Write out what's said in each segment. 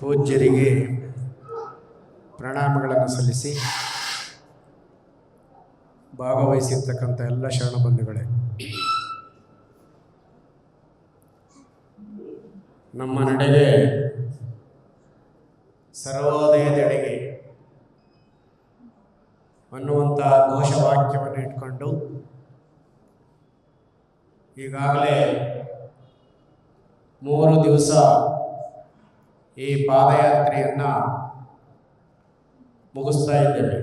ಪೂಜ್ಯರಿಗೆ ಪ್ರಣಾಮಗಳನ್ನು ಸಲ್ಲಿಸಿ ಭಾಗವಹಿಸಿರ್ತಕ್ಕಂಥ ಎಲ್ಲ ಶರಣ ಬಂಧುಗಳೇ ನಮ್ಮ ನಡೆಗೆ ಸರ್ವೋದಯದೆಡೆಗೆ ಅನ್ನುವಂಥ ಘೋಷವಾಕ್ಯವನ್ನು ಇಟ್ಕೊಂಡು ಈಗಾಗಲೇ ಮೂರು ದಿವಸ ಈ ಪಾದಯಾತ್ರೆಯನ್ನು ಮುಗಿಸ್ತಾ ಇದ್ದೇವೆ.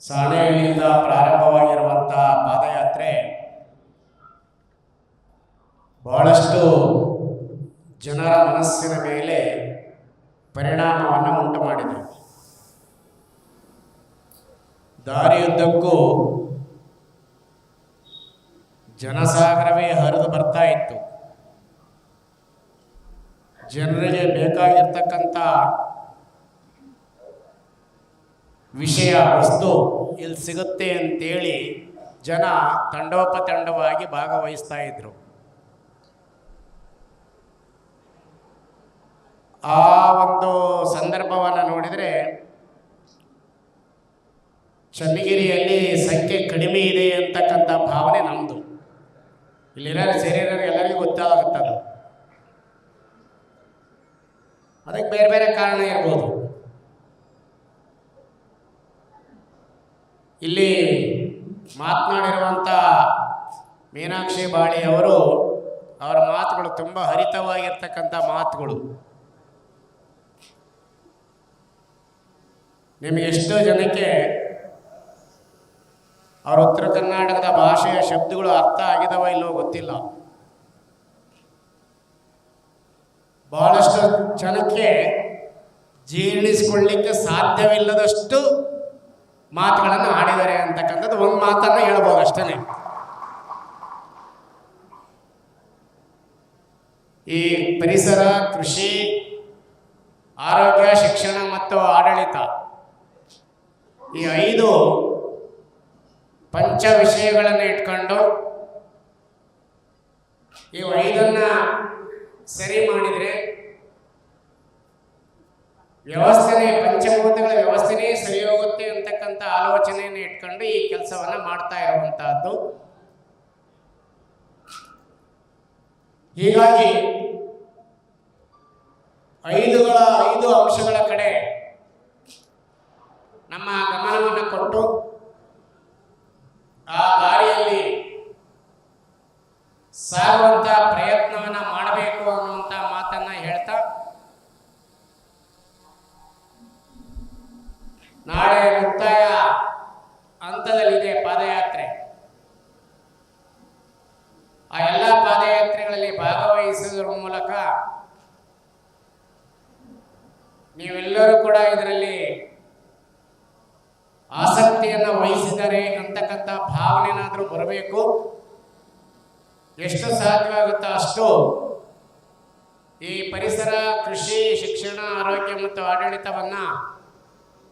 ಸಾಣೆಹಳ್ಳಿಯಿಂದ ಪ್ರಾರಂಭವಾಗಿರುವಂಥ ಪಾದಯಾತ್ರೆ ಬಹಳಷ್ಟು ಜನರ ಮನಸ್ಸಿನ ಮೇಲೆ ಪರಿಣಾಮವನ್ನು ಉಂಟು ಮಾಡಿದೆ ದಾರಿಯುದ್ದಕ್ಕೂ ಜನಸಾಗರವೇ ಹರಿದು ಬರ್ತಾ ಇತ್ತು. ಜನರಿಗೆ ಬೇಕಾಗಿರ್ತಕ್ಕಂಥ ವಿಷಯ, ವಸ್ತು ಇಲ್ಲಿ ಸಿಗುತ್ತೆ ಅಂತೇಳಿ ಜನ ತಂಡೋಪತಂಡವಾಗಿ ಭಾಗವಹಿಸ್ತಾ ಇದ್ರು. ಆ ಒಂದು ಸಂದರ್ಭವನ್ನು ನೋಡಿದರೆ ಚನ್ನಗಿರಿಯಲ್ಲಿ ಸಂಖ್ಯೆ ಕಡಿಮೆ ಇದೆ ಅಂತಕ್ಕಂಥ ಭಾವನೆ ನಮ್ಮದು ಇಲ್ಲಿರೋ ಸೇರಿರೋ ಎಲ್ಲರಿಗೂ ಗೊತ್ತಾಗುತ್ತದು ಅದಕ್ಕೆ ಬೇರೆ ಬೇರೆ ಕಾರಣ ಇರ್ಬೋದು. ಇಲ್ಲಿ ಮಾತನಾಡಿರುವಂಥ ಮೀನಾಕ್ಷಿ ಬಾಳಿ ಅವರು ಅವರ ಮಾತುಗಳು ತುಂಬ ಹರಿತವಾಗಿರ್ತಕ್ಕಂಥ ಮಾತುಗಳು. ನಿಮಗೆ ಎಷ್ಟೋ ಜನಕ್ಕೆ ಅವರ ಉತ್ತರ ಕರ್ನಾಟಕದ ಭಾಷೆಯ ಶಬ್ದಗಳು ಅರ್ಥ ಆಗಿದವ ಇಲ್ಲೋ ಗೊತ್ತಿಲ್ಲ. ಬಹಳಷ್ಟು ಜನಕ್ಕೆ ಜೀರ್ಣಿಸಿಕೊಳ್ಳಿಕ್ಕೆ ಸಾಧ್ಯವಿಲ್ಲದಷ್ಟು ಮಾತುಗಳನ್ನು ಆಡಿದ್ದಾರೆ ಅಂತಕ್ಕಂಥದ್ದು ಒಂದು ಮಾತನ್ನು ಹೇಳ್ಬೋದು ಅಷ್ಟೇ ಈ ಪರಿಸರ, ಕೃಷಿ, ಆರೋಗ್ಯ, ಶಿಕ್ಷಣ ಮತ್ತು ಆಡಳಿತ ಈ ಐದು ಪಂಚ ವಿಷಯಗಳನ್ನು ಇಟ್ಕೊಂಡು ಈ ಐದನ್ನ ಸರಿ ಮಾಡಿದರೆ ವ್ಯವಸ್ಥೆನೇ, ಪಂಚಭೂತಗಳ ವ್ಯವಸ್ಥೆನೇ ಸರಿ ಹೋಗುತ್ತೆ ಅಂತಕ್ಕಂಥ ಆಲೋಚನೆಯನ್ನು ಇಟ್ಕೊಂಡು ಈ ಕೆಲಸವನ್ನ ಮಾಡ್ತಾ ಇರುವಂತಹದ್ದು. ಹೀಗಾಗಿ, ಐದುಗಳ ಐದು ಅಂಶಗಳ ಕಡೆ ನಮ್ಮ ಗಮನವನ್ನು ಕೊಟ್ಟು ಆ ದಾರಿಯಲ್ಲಿ ಸಾಗುವಂತ ಪ್ರಯತ್ನವನ್ನ ಮಾಡಬೇಕು ಅನ್ನುವಂತ ಮಾತನ್ನ ಹೇಳ್ತಾ ನಾಳೆ ಮುಕ್ತಾಯ ಹಂತದಲ್ಲಿದೆ ಪಾದಯಾತ್ರೆ. ಆ ಎಲ್ಲ ಪಾದಯಾತ್ರೆಗಳಲ್ಲಿ ಭಾಗವಹಿಸುವುದರ ಮೂಲಕ ನೀವೆಲ್ಲರೂ ಕೂಡ ಇದರಲ್ಲಿ ಆಸಕ್ತಿಯನ್ನು ವಹಿಸಿದರೆ ಅಂತಕ್ಕಂಥ ಭಾವನೆನಾದರೂ ಬರಬೇಕು. ಎಷ್ಟು ಸಾಧ್ಯವಾಗುತ್ತೋ ಅಷ್ಟು ಈ ಪರಿಸರ, ಕೃಷಿ, ಶಿಕ್ಷಣ, ಆರೋಗ್ಯ ಮತ್ತು ಆಡಳಿತವನ್ನ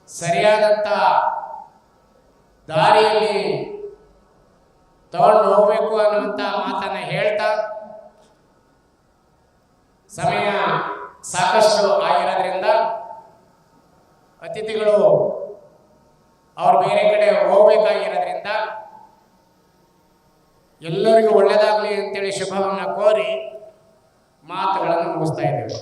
ಸರಿಯಾದಂಥ ದಾರಿಯಲ್ಲಿ ತಗೊಂಡು ಹೋಗ್ಬೇಕು ಅನ್ನುವಂಥ ಮಾತನ್ನ ಹೇಳ್ತಾ ಸಮಯ ಸಾಕಷ್ಟು ಆಗಿರೋದ್ರಿಂದ ಅತಿಥಿಗಳು ಅವ್ರು ಬೇರೆ ಕಡೆ ಹೋಗ್ಬೇಕಾಗಿರೋದ್ರಿಂದ ಎಲ್ಲರಿಗೂ ಒಳ್ಳೆಯದಾಗಲಿ ಅಂತೇಳಿ ಶುಭವನ್ನು ಕೋರಿ ಮಾತುಗಳನ್ನು ಮುಗಿಸ್ತಾ ಇದ್ದೇವೆ.